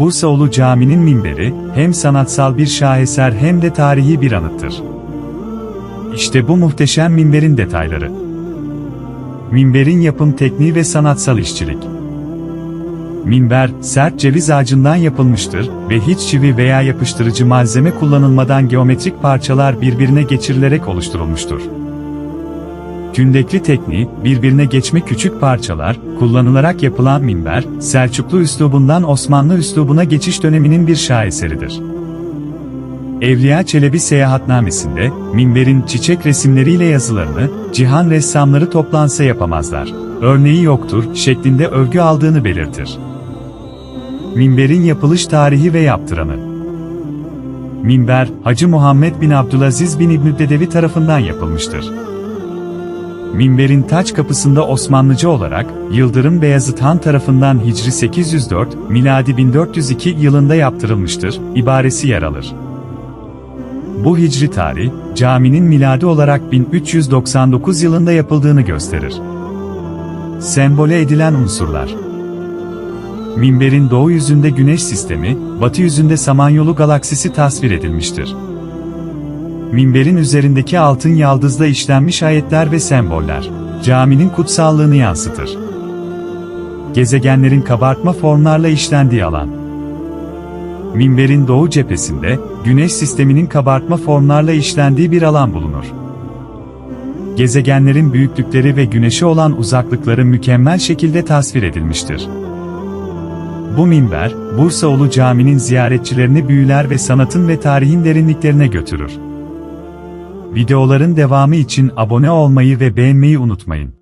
Bursaoğlu Camii'nin minberi, hem sanatsal bir şaheser hem de tarihi bir anıttır. İşte bu muhteşem minberin detayları. Minberin yapım tekniği ve sanatsal işçilik. Minber, sert ceviz ağacından yapılmıştır ve hiç çivi veya yapıştırıcı malzeme kullanılmadan geometrik parçalar birbirine geçirilerek oluşturulmuştur. Kündekli tekniği, birbirine geçme küçük parçalar, kullanılarak yapılan minber, Selçuklu üslubundan Osmanlı üslubuna geçiş döneminin bir şaheseridir. Evliya Çelebi seyahatnamesinde, minberin çiçek resimleriyle yazılarını, cihan ressamları toplansa yapamazlar. Örneği yoktur, şeklinde övgü aldığını belirtir. Minberin yapılış tarihi ve yaptıranı. Minber, Hacı Muhammed bin Abdülaziz bin İbnü Dedevi tarafından yapılmıştır. Minberin taç kapısında Osmanlıca olarak, Yıldırım Beyazıt Han tarafından Hicri 804, miladi 1402 yılında yaptırılmıştır, ibaresi yer alır. Bu hicri tarih, caminin miladi olarak 1399 yılında yapıldığını gösterir. Sembole edilen unsurlar Minberin doğu yüzünde güneş sistemi, batı yüzünde Samanyolu galaksisi tasvir edilmiştir. Minberin üzerindeki altın yaldızla işlenmiş ayetler ve semboller, caminin kutsallığını yansıtır. Gezegenlerin kabartma formlarla işlendiği alan. Minberin doğu cephesinde, güneş sisteminin kabartma formlarla işlendiği bir alan bulunur. Gezegenlerin büyüklükleri ve güneşe olan uzaklıkları mükemmel şekilde tasvir edilmiştir. Bu minber, Bursaoğlu Camii'nin ziyaretçilerini büyüler ve sanatın ve tarihin derinliklerine götürür. Videoların devamı için abone olmayı ve beğenmeyi unutmayın.